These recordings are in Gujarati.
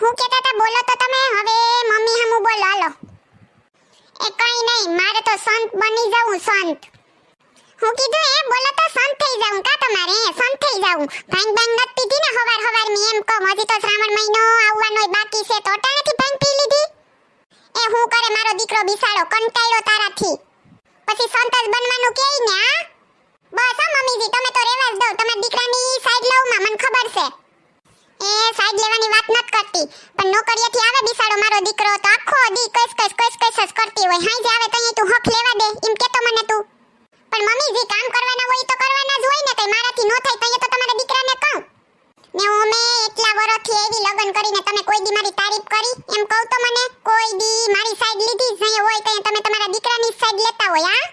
હું કહેતા હતા બોલો તો તમે. હવે મમ્મી હમું બોલો, હાલો. એ કઈ નહીં મારે તો સંત બની જાઉં, સંત. હું કીધું એ બોલો તો સંત થઈ જાઉં કા તમારે? સંત થઈ જાઉં. ભાંગ ભાંગ નથી પીધી ને હવાર હવાર મી એમ કહું, હજી તો શ્રાવણ મહિનો આવવાનો બાકી છે તો અટાણેથી ભાંગ પી લીધી. એ હું કરે, મારો દીકરો બિસાડો, કંટાળ્યો તારાથી. પછી સંત જ બનવાનું કે ને આ બસ, હા, મમ્મીજી, તમે તો રેવા જ દો. તમારા દીકરાની સાઈડ લઉં માં, મને ખબર છે. એ સાઈડ લેવાની વાત નત કરતી. પણ નોકરીએથી આવે બિસાડો મારો દીકરો તો આખો દી કસ કસ કસ કસ કરતી હોય. હાઈ જાવે તો અહીં તું હક લેવા દે. એમ કેતો મને તું. પણ મમ્મી, જે કામ કરવાના હોય તો કરવાના જ હોય ને કઈ મારાથી નો થાય તો તમારા દીકરાને કહું. ને હું એટલા વર્ષથી એવી લગન કરીને તમે કોઈ દી મારી તારીફ કરી? એમ કહું તો મને, કોઈ દી મારી સાઈડ લીધી જ નહીં હોય તો તમે તમારા દીકરાની સાઈડ લેતા હોય, હા?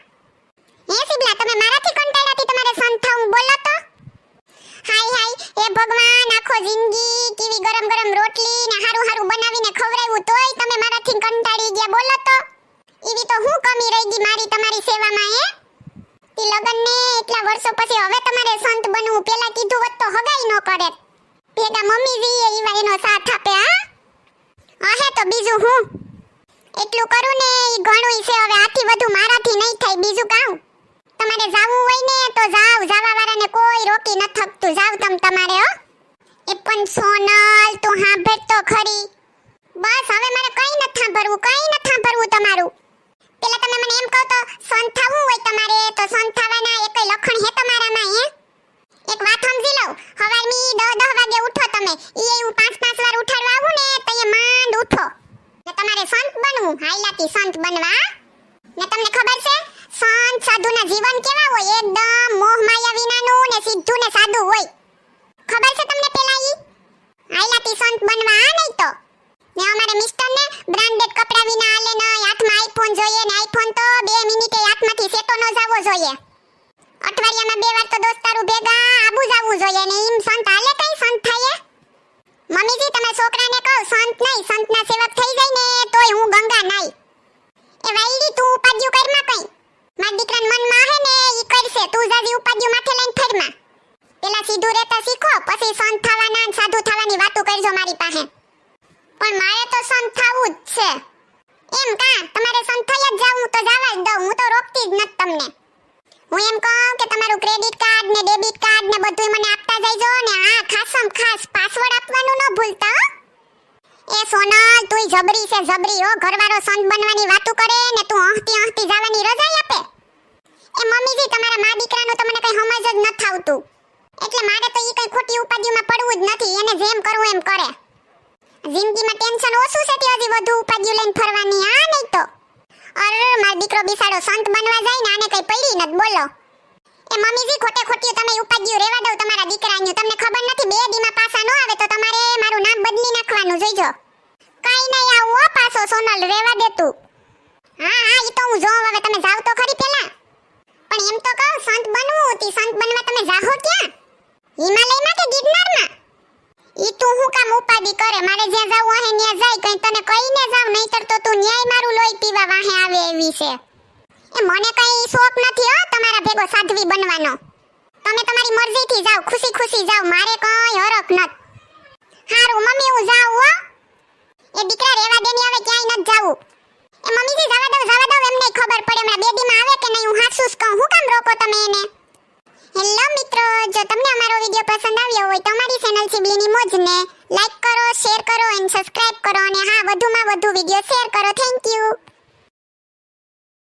હે સિબલા, તમે મારાથી કંટાળ્યાથી તમારે સંત થવું બોલો તો? હાય હાય એ ભગવાન, આખો જિંદગી કેવી ગરમ ગરમ રોટલી ને હારું હારું બનાવીને ખવડાવ્યું તોય તમે મારાથી કંટાળી ગયા. બોલો તો. એવી તો હું કમી રહી ગઈ મારી તમારી સેવામાં, હે? તી લગન ને એટલા વર્ષો પછી હવે તમારે સંત બનવું. પેલા કીધું હોત તો હગાઈ ન કરે. ભેગા મમ્મી જીએ ઈવા એનો સાથ આપે, હા? હે તો બીજું હું? એટલું કરું ને ઈ ઘણું છે હવે. આથી વધુ મારાથી નહીં થાય. બીજું કાઉ તમારે જાવું હોય ને તો જાવ. જાવા વાળાને કોઈ રોકી ન થકતું. જાવ તમ તમારે, હો? એ પણ સોનલ, તું સાંભળ તો ખરી. બસ, હવે મારે કઈ ન સાંભળવું, કઈ ન સાંભળવું તમારું. પેલા તમે મને એમ કહો તો સંથાવું હોય તમારે, તો સંત એક લખણ હે તમારામાં, હે? એક વાત સમજી લઉં. હવારની 10 10 વાગે ઉઠો તમે. ઈ એવું પાંચ પાંચ વાર ઉઠાડવા આવું ને, તો એ માંડ ઉઠો. ને તમારે સંત બનવું. હાઈલાતી સંત બનવા. ને તમને ખબર છે, સંત સાધુના જીવન કેવા હોય? એકદમ મોહ માયા વિનાનું ને સીધું ને સાદું હોય. ખબર છે હાઈલાતી સંત બનવા નહીં તો. ને અમારે મિસ્ટર ને બ્રાન્ડેડ કપડા વિના આલે નહીં હાથમાં આઈફોન જોઈએ ને આઈફોન તો 2 મિનિટે હાથમાંથી સેટો ન જાવો જોઈએ. અઠવાડિયામાં બે વાર તો દોસ્તારું ભેગા આબુ જાવું જોઈએ ને ઈમ સંત હાલે કઈ? સંત થાય મમ્મીજી, તમે છોકરાને કહો, સંત નહીં, સંતના સેવક થઈ જાય ને તોય હું ગંગા નાઈ. એ વાઈડી તું ઉપાડ્યું કરમાં કઈ. માર દીકરાન મનમાં હે ને ઈ કરશે. તું જાજી ઉપાડ્યું માથે લઈને ફરમાં પેલા સીધું રહેતા શીખો, પછી સંત થવાના મારી પાસે. પણ મારે તો સંત થવું જ છે. એમ કા? તમારે સંત થઈ જ જાવું તો જવા જ દઉં, હું તો રોકતી જ નથી તમને. હું એમ કહું કે તમારું ક્રેડિટ કાર્ડ ને ડેબિટ કાર્ડ ને બધું મને આપતા જઈજો ને આ ખાસમ ખાસ પાસવર્ડ આપવાનું ન ભૂલતા એ સોનલ તું જબરી છે, જબરી, હો. ઘરવાળો સંત બનવાની વાતો કરે ને તું હંસતી હંસતી જવાની રજાઈ આપે. એ મમ્મીજી, તમારા મા દીકરાનું તો મને કઈ સમજ જ ન થાવતું. એટલે મારે તો ઈ ખોટી ઉપાધિઓમાં પડવું જ નથી, એને જેમ કરવું એમ કરે. જિંદગીમાં ટેન્શન ઓછું છે તે હજી વધુ ઉપાધિઓ લઈને ફરવાની આ નહીં તો? અરે, મારો દીકરો બિસાડો, સંત બનવા જાય ને આને કઈ પડી નથી, બોલો. એ મમ્મીજી, ખોટે ખોટી તમે ઉપાધિઓ રેવા દઉં તમારા દીકરાનું. તમને ખબર નથી, બે દીમાં પાસા ન આવે તો તમારે મારું નામ બદલી નાખવાનું, જોઈજો. કઈ નહીં, આવું હો પાછો સોનલ રેવા દે તું. હા હા, ઈ તો હું જોઉં, હવે તમે જાવ તો ખરી પેલા પણ એમ તો કહું, સંત બનવું હતી સંત બનવા તમે જાહો ક્યાં? હિમાલયમાં કે ગિરનારમાં? ઈ તું હું કામ ઉપાડી કરે? મારે જ્યાં જાવું હે ત્યાં જાય. કઈ તને કહીને જાવ નહીતર તો તું ન્યાય મારું લોહી પીવા વાહે આવે એવી છે. એ મને કઈ શોખ નથી હો, તમારા ભેગો સાધ્વી બનવાનો. તમે તમારી મરજીથી જાવ ખુશી ખુશી જાવ મારે કઈ હરખ નત હારું મમ્મી હું જાઉં હો એ દીકરા રેવા દે ની હવે ક્યાંય નત જાવું એ મમ્મીજી જવા દો જવા દો એમને ખબર પડે હમણાં બે દીમાં આવે કે નહીં હું હાસુસ કહું હું કામ રોકો તમે એને હેલો મિત્રો જો તમને અમારો વિડિયો પસંદ આવ્યો હોય તો અમારી ચેનલ સિબલીની મોજને લાઈક કરો શેર કરો એન્ડ સબસ્ક્રાઇબ કરો. અને હા, વધુમાં વધુ વિડિયો શેર કરો. Thank you